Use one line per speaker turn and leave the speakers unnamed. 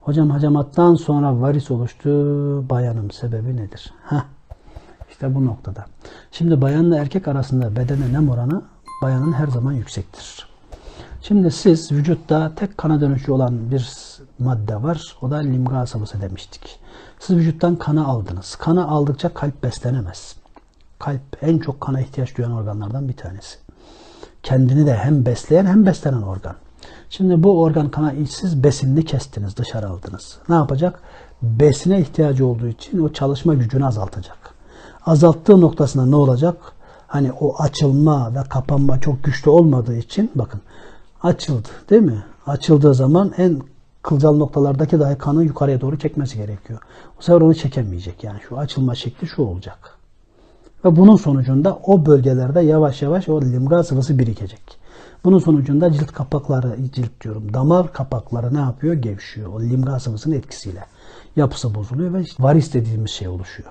Hocam hacamattan sonra varis oluştu. Bayanım sebebi nedir? Heh. İşte bu noktada. Şimdi bayanla erkek arasında bedene nem oranı bayanın her zaman yüksektir. Şimdi siz vücutta tek kana dönüşü olan bir madde var. O da limga sıvısı demiştik. Siz vücuttan kanı aldınız. Kanı aldıkça kalp beslenemez. Kalp en çok kana ihtiyaç duyan organlardan bir tanesi. Kendini de hem besleyen hem beslenen organ. Şimdi bu organ kana siz besinini kestiniz, dışarı aldınız. Ne yapacak? Besine ihtiyacı olduğu için o çalışma gücünü azaltacak. Azalttığı noktasında ne olacak? Hani o açılma ve kapanma çok güçlü olmadığı için bakın açıldı değil mi? Açıldığı zaman en kılcal noktalardaki dahi kanı yukarıya doğru çekmesi gerekiyor. Bu sefer onu çekemeyecek. Yani şu açılma şekli şu olacak. Ve bunun sonucunda o bölgelerde yavaş yavaş o limga sıvısı birikecek. Bunun sonucunda cilt kapakları, cilt diyorum, damar kapakları ne yapıyor? Gevşiyor. O limga sıvısının etkisiyle. Yapısı bozuluyor ve varis dediğimiz şey oluşuyor.